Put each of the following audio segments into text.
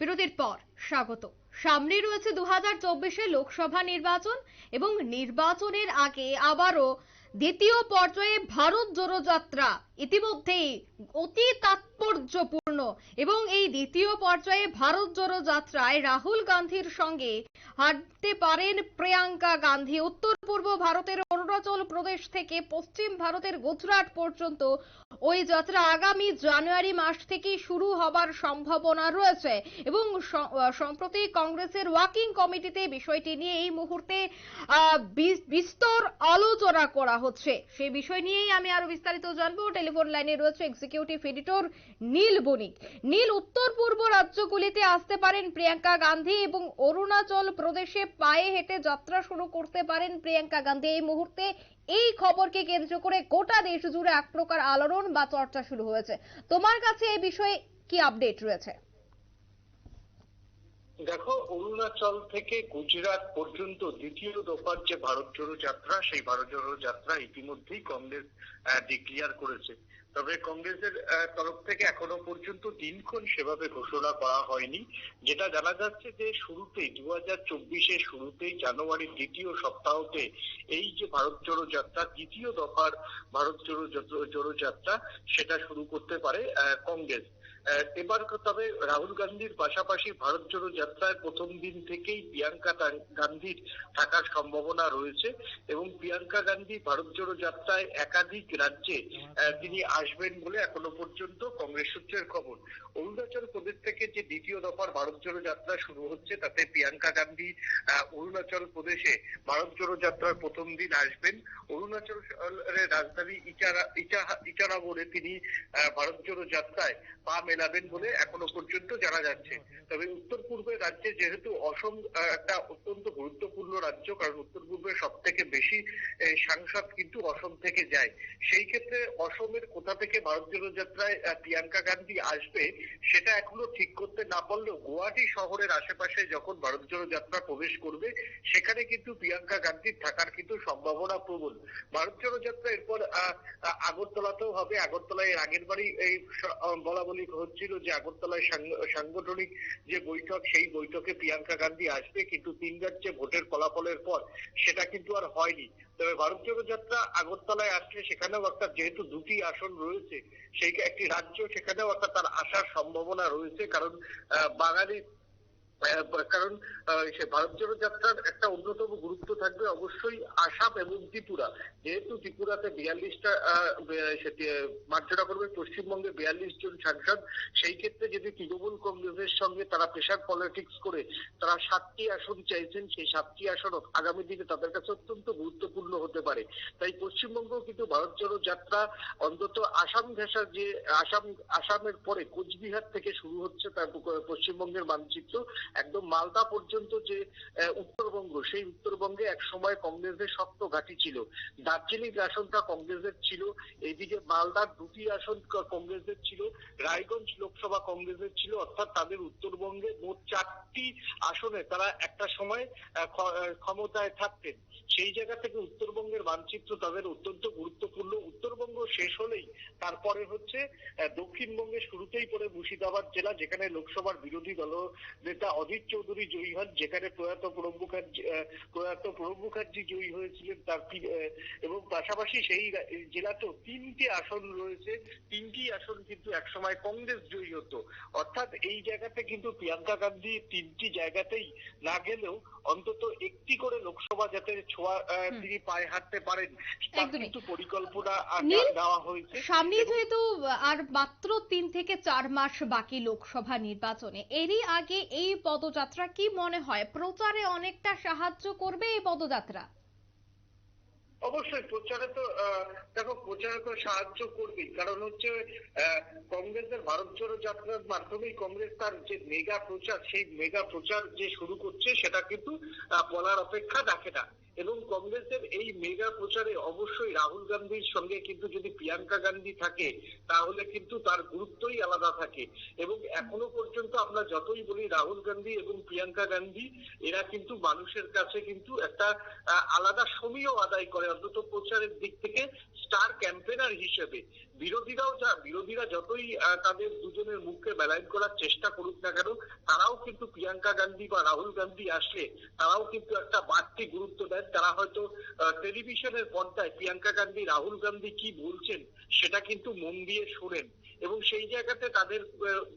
বিরতির পর স্বাগত। সামনে রয়েছে দু হাজার লোকসভা নির্বাচন এবং নির্বাচনের আগে আবারও দ্বিতীয় পর্যায়ে ভারত জোড়ো যাত্রা ইতিমধ্যেই অতি তাৎপর্যপূর্ণ এবং এই দ্বিতীয় পর্যায়ে ভারত জোড়ো যাত্রায় রাহুল গান্ধীর সঙ্গে হাঁটতে পারেন প্রিয়াঙ্কা গান্ধী। উত্তর পূর্ব ভারতের অরুণাচল প্রদেশ থেকে পশ্চিম ভারতের গুজরাট পর্যন্ত ওই যাত্রা আগামী জানুয়ারি মাস থেকে শুরু হবার সম্ভাবনা রয়েছে এবং সম্প্রতি কংগ্রেসের ওয়াকিং কমিটিতে বিষয়টি নিয়ে এই মুহূর্তে বিস্তর আলোচনা করা হচ্ছে। সেই বিষয় নিয়েই আমি আরও বিস্তারিত জানব। টেলিফোন লাইনে রয়েছে এক্সিকিউটিভ এডিটর নীল বণিক। নীল উত্তর পূর্ব রাজ্যগুলিতে আসতে পারেন প্রিয়াঙ্কা গান্ধী এবং অরুণাচল প্রদেশে পায়ে হেঁটে যাত্রা শুরু করতে পারেন প্রিয়াঙ্কা গান্ধী। এই মুহূর্তে এই খবরকে কেন্দ্র করে গোটা দেশ জুড়ে এক প্রকার আলোড়ন বা চর্চা শুরু হয়েছে। তোমার কাছে এই বিষয়ে কি আপডেট রয়েছে? দেখো, অরুণাচল থেকে গুজরাট পর্যন্ত দ্বিতীয় দফার যে ভারত জোড়ো যাত্রা, সেই ভারত জোড়ো যাত্রা ইতিমধ্যেই কংগ্রেস ডিক্লিয়ার করেছে। তবে কংগ্রেসের তরফ থেকে এখনও পর্যন্ত দিনক্ষণ সেভাবে ঘোষণা করা হয়নি, যেটা জানা যাচ্ছে যে শুরুতেই দু হাজার চব্বিশের শুরুতেই জানুয়ারির দ্বিতীয় সপ্তাহতে এই যে ভারত জোড়ো যাত্রা, দ্বিতীয় দফার ভারত জোড়ো জোড়ো যাত্রা, সেটা শুরু করতে পারে কংগ্রেস। এবার তবে রাহুল গান্ধীর পাশাপাশি ভারত জোড়ো যাত্রায় প্রথম দিন থেকেই প্রিয়াঙ্কা গান্ধীর থাকার সম্ভাবনা রয়েছে এবং প্রিয়াঙ্কা গান্ধী ভারত জোড়ো যাত্রায় একাধিক রাজ্যে তিনি আসবেন বলে এখনও পর্যন্ত কংগ্রেস সূত্রের খবর। অরুণাচল প্রদেশ থেকে যে দ্বিতীয় দফার ভারত জোড়ো যাত্রা শুরু হচ্ছে, তাতে প্রিয়াঙ্কা গান্ধী অরুণাচল প্রদেশে ভারত জোড়ো যাত্রার প্রথম দিন আসবেন। অরুণাচলের রাজধানী ইচারা, ইচাহা- ইচারাগড়ে তিনি ভারত জোড়ো যাত্রায় পা মেলাবেন বলে এখনও পর্যন্ত জানা যাচ্ছে। তবে উত্তর পূর্বের রাজ্যে যেহেতু অসম একটা অত্যন্ত গুরুত্বপূর্ণ রাজ্য কারণ উত্তর পূর্বে সব থেকে বেশি সাংসদ কিন্তু অসম থেকে যায়। সেই ক্ষেত্রে অসমের কোথা থেকে ভারত জোড়ো যাত্রায় প্রিয়াঙ্কা গান্ধী আসবে সেটা এখনও ঠিক করতে না পারলেও গুয়াহাটি শহরের আশেপাশে যখন ভারত জোড়ো যাত্রা প্রবেশ করবে সেখানে কিন্তু প্রিয়াঙ্কা গান্ধীর থাকার কিন্তু সম্ভাবনা প্রবল। ভারত জোড়ো যাত্রা এরপর আগরতলাতেও হবে। আগরতলায় আগের বারই এই স- আহ, বলা বলি হচ্ছিল যে আগরতলায় সাংগ- সাংগঠনিক যে বৈঠক সেই বৈঠকে প্রিয়াঙ্কা গান্ধী আসবে কিন্তু তিন রাজ্যে ভোটের ফলাফলের পর সেটা কিন্তু আর হয়নি। তবে ভারত জোড়ো যাত্রা আগরতলায় আসলে সেখানেও একটা যেহেতু দুটি আসন রয়েছে সেই একটি রাজ্য সেখানেও একটা তার আসার সম্ভাবনা রয়েছে কারণ আহ, বাঙালি আহ, কারণ সে ভারত জোড়ো যাত্রার একটা অন্যতম গুরুত্ব থাকবে অবশ্যই আসাম এবং ত্রিপুরা। যেহেতু ত্রিপুরাতে বিয়াল্লিশটা মার্জনা করবে, পশ্চিমবঙ্গে বিয়াল্লিশ জন সাংসদ, সেই ক্ষেত্রে যদি তৃণমূল কংগ্রেসের সঙ্গে তারা প্রেশার পলিটিক্স করে, তারা সাতটি আসন চাইছেন, সেই সাতটি আসন আগামী দিনে তাদের কাছে অত্যন্ত গুরুত্বপূর্ণ হতে পারে। তাই পশ্চিমবঙ্গ কিন্তু ভারত জোড়ো যাত্রা অন্তত আসাম ঘেঁষার যে, আসাম, আসামের পরে কোচবিহার থেকে শুরু হচ্ছে তার পশ্চিমবঙ্গের মানচিত্র একদম মালদা পর্যন্ত যে উত্তরবঙ্গ, সেই উত্তরবঙ্গে এক সময় কংগ্রেসের শক্ত ঘাঁটি ছিল। দার্জিলিং আসনটা কংগ্রেসের ছিল এইদিকে মালদার দুটি আসন কংগ্রেসের ছিল, রায়গঞ্জ লোকসভা কংগ্রেসের ছিল, অর্থাৎ তাদের উত্তরবঙ্গে মোট চারটি আসনে তারা একটা সময় ক্ষমতায় থাকতেন। সেই জায়গা থেকে উত্তরবঙ্গের মানচিত্র তাদের অত্যন্ত গুরুত্বপূর্ণ। উত্তরবঙ্গ শেষ হলেই তারপরে হচ্ছে দক্ষিণবঙ্গে শুরুতেই পড়ে মুর্শিদাবাদ জেলা, যেখানে লোকসভার বিরোধী দল নেতা অজিত চৌধুরী জয়ী হন যেখানে প্রয়াত প্রণব মুখার্জি প্রয়াত প্রণব মুখার্জি জয়ী হয়েছিলেন তার এবং পাশাপাশি সেই জেলাতেও তিনটি আসন রয়েছে তিনটি আসন কিন্তু একসময় কংগ্রেস জয়ী হতো। অর্থাৎ এই জায়গাতে কিন্তু প্রিয়াঙ্কা গান্ধী তিনটি জায়গাতেই না গেলেও অন্তত একটি করে লোকসভা যাতে ছোঁয়া তিনি পায়ে হাঁটতে পারেন তার কিন্তু পরিকল্পনা দেওয়া হয়েছে। সামনে যেহেতু আর মাত্র তিন থেকে চার মাস বাকি লোকসভা নির্বাচনে এরই আগে এই পদযাত্রা কি মনে হয়? প্রচারে অনেকটা সাহায্য করবে এই পদযাত্রা? অবশ্যই, প্রচারে তো দেখো, প্রচারে তো সাহায্য করবে কারণ হচ্ছে কংগ্রেসের ভারত জোড়ো যাত্রার মাধ্যমেই কংগ্রেস তার যে মেগা প্রচার, সেই মেগা প্রচার যে শুরু করছে, সেটা কিন্তু বলার অপেক্ষা রাখে না। এবং কংগ্রেসের এই মেগা প্রচারে অবশ্যই রাহুল গান্ধীর সঙ্গে কিন্তু যদি প্রিয়াঙ্কা গান্ধী থাকে, তাহলে কিন্তু তার গুরুত্বই আলাদা থাকে। এবং এখনও পর্যন্ত আমরা যতই বলি রাহুল গান্ধী এবং প্রিয়াঙ্কা গান্ধী, এরা কিন্তু মানুষের কাছে কিন্তু একটা আলাদা সমীহ আদায় করে। অন্তত প্রচারের দিক থেকে স্টার ক্যাম্পেনার হিসেবে। বিরোধীরাও যা, বিরোধীরা যতই তাদের দুজনের মুখকে বেলাইন করার চেষ্টা করুক না কেন, তারাও কিন্তু প্রিয়াঙ্কা গান্ধী বা রাহুল গান্ধী আসলে তারাও কিন্তু একটা বাড়তি গুরুত্ব দেন। তারা হয়তো টেলিভিশনের পর্দায় প্রিয়াঙ্কা গান্ধী, রাহুল গান্ধী কি বলছেন, সেটা কিন্তু মন দিয়ে শোনেন। এবং সেই জায়গাতে তাদের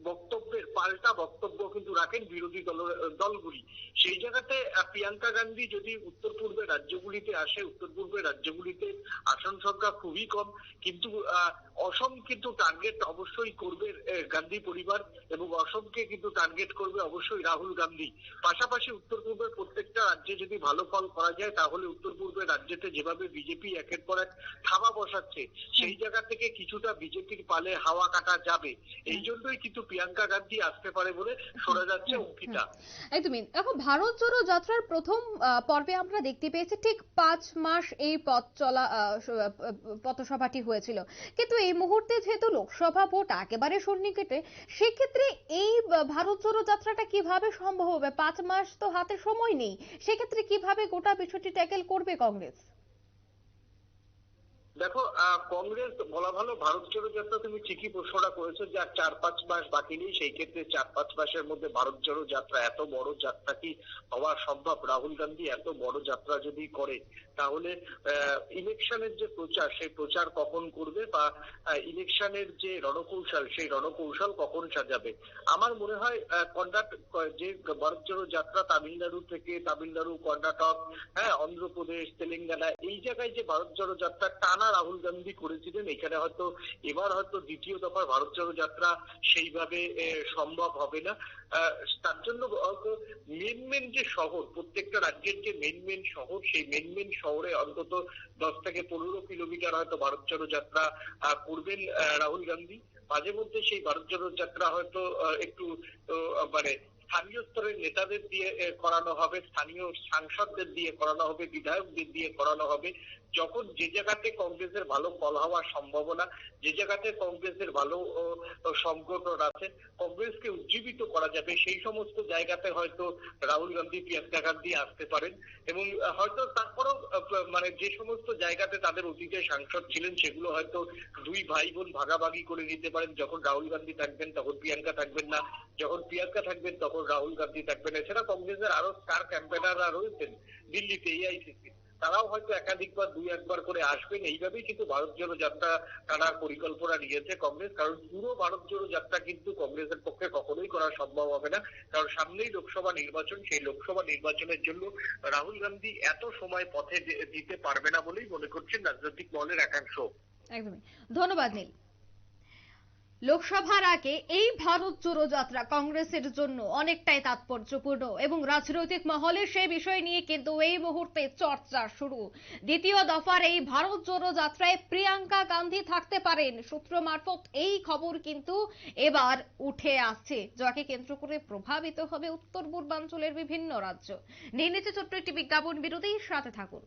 বক্তব্যের পাল্টা বক্তব্য কিন্তু রাখেন বিরোধী দল দলগুলি। সেই জায়গাতে প্রিয়াঙ্কা গান্ধী যদি উত্তর পূর্বের রাজ্যগুলিতে আসে উত্তর পূর্বের রাজ্যগুলিতে আসন সংখ্যা খুবই কম কিন্তু অসম কিন্তু টার্গেট অবশ্যই করবে গান্ধী পরিবার এবং অসমকে কিন্তু টার্গেট করবে অবশ্যই রাহুল গান্ধী। পাশাপাশি উত্তর পূর্বের প্রত্যেকটা রাজ্যে যদি ভালো ফল করা যায় তাহলে উত্তর পূর্বের রাজ্যেতে যেভাবে বিজেপি একের পর এক থাবা বসাচ্ছে সেই জায়গা থেকে কিছুটা বিজেপির পালে হাওয়া যাবে। এই জন্যই কিন্তু প্রিয়াঙ্কা গান্ধী আসতে পারে বলে শোনা যাচ্ছে অঙ্কিতা। একদমই। ভারত জোড়ো যাত্রার প্রথম পর্বে আমরা দেখতে পেয়েছি ঠিক পাঁচ মাস এই পথ চলা পথসভাটি হয়েছিল। কিন্তু এই মুহূর্তে যেহেতু লোকসভা ভোট একেবারে সন্নিকটে, সেক্ষেত্রে এই ভারত জোড়ো যাত্রাটা কীভাবে সম্ভব হবে? পাঁচ মাস তো হাতে সময় নেই। সেক্ষেত্রে কীভাবে গোটা বিষয়টি ট্যাকেল করবে কংগ্রেস? দেখো কংগ্রেস বলা ভালো, ভারত জোড়ো যাত্রা তুমি ঠিকই প্রশ্নটা করেছ যে আর চার পাঁচ মাস বাকি নেই, সেই ক্ষেত্রে চার পাঁচ মাসের মধ্যে ভারত জোড়ো যাত্রা, এত বড় যাত্রা কি হওয়া সম্ভব? রাহুল গান্ধী এত বড় যাত্রা যদি করে, তাহলে ইলেকশনের যে প্রচার, সেই প্রচার কখন করবে বা ইলেকশনের যে রণকৌশল, সেই রণকৌশল কখন সাজাবে? আমার মনে হয় কর্ণাটক যে ভারত জোড়ো যাত্রা তামিলনাড়ু থেকে তামিলনাড়ু, কর্ণাটক হ্যাঁ অন্ধ্রপ্রদেশ, তেলেঙ্গানা, এই জায়গায় যে ভারত জোড়ো যাত্রা টানা রাহুল গান্ধী করেছিলেন, এখানে হয়তো এবার হয়তো দ্বিতীয় দফার ভারত জোড়ো যাত্রা সেইভাবে সম্ভব হবে না। তার জন্য মেন মেন যে শহর, প্রত্যেকটা রাজ্যের যে মেন মেন শহর, সেই মেন মেন শহরে অন্তত দশ থেকে পনেরো কিলোমিটার হয়তো ভারত জোড়ো যাত্রা করবেন রাহুল গান্ধী। মাঝে মধ্যে সেই ভারত জোড়ো যাত্রা হয়তো একটু মানে স্থানীয় স্তরের নেতাদের দিয়ে করানো হবে, স্থানীয় সাংসদদের দিয়ে করানো হবে, বিধায়কদের দিয়ে করানো হবে। যখন যে জায়গাতে কংগ্রেসের ভালো ফল হওয়ার সম্ভাবনা, যে জায়গাতে কংগ্রেসের ভালো সংগঠন আছে, কংগ্রেসকে উজ্জীবিত করা যাবে, সেই সমস্ত জায়গাতে হয়তো রাহুল গান্ধী, প্রিয়াঙ্কা গান্ধী আসতে পারেন এবং হয়তো তারপরেও মানে যে সমস্ত জায়গাতে তাদের অতীতে সাংসদ ছিলেন, সেগুলো হয়তো দুই ভাই বোন ভাগাভাগি করে নিতে পারেন। যখন রাহুল গান্ধী থাকবেন, তখন প্রিয়াঙ্কা থাকবেন না। যখন প্রিয়াঙ্কা থাকবেন, তখন রাহুল গান্ধী থাকবেন এছাড়া কংগ্রেসের আরও স্টার ক্যাম্পেনাররা রয়েছেন দিল্লিতে এআইসিসি তারাও হয়তো একাধিকবার দুই একবার করে আসবেন এইভাবেই কিন্তু ভারত জোড়ো যাত্রা টানার পরিকল্পনা নিয়েছে কংগ্রেস। কারণ পুরো ভারত জোড়ো যাত্রা কিন্তু কংগ্রেসের পক্ষে কখনোই করা সম্ভব হবে না। কারণ সামনেই লোকসভা নির্বাচন, সেই লোকসভা নির্বাচনের জন্য রাহুল গান্ধী এত সময় পথে দিতে পারবে না বলেই মনে করছেন রাজনৈতিক মহলের একাংশ। একদমই। ধন্যবাদ নীল। লোকসভার আগে এই ভারত জোড়ো যাত্রা কংগ্রেসের জন্য অনেকটাই তাৎপর্যপূর্ণ এবং রাজনৈতিক মহলে সেই বিষয় নিয়ে কিন্তু এই মুহূর্তে চর্চা শুরু। দ্বিতীয় দফার এই ভারত জোড়ো যাত্রায় প্রিয়াঙ্কা গান্ধী থাকতে পারেন। সূত্র মারফত এই খবর কিন্তু এবার উঠে আসছে, যাকে কেন্দ্র করে প্রভাবিত হবে উত্তর পূর্বাঞ্চলের বিভিন্ন রাজ্য। নিয়ে নিচ্ছে ছোট্ট একটি বিজ্ঞাপন, বিরতির সাথে থাকুন।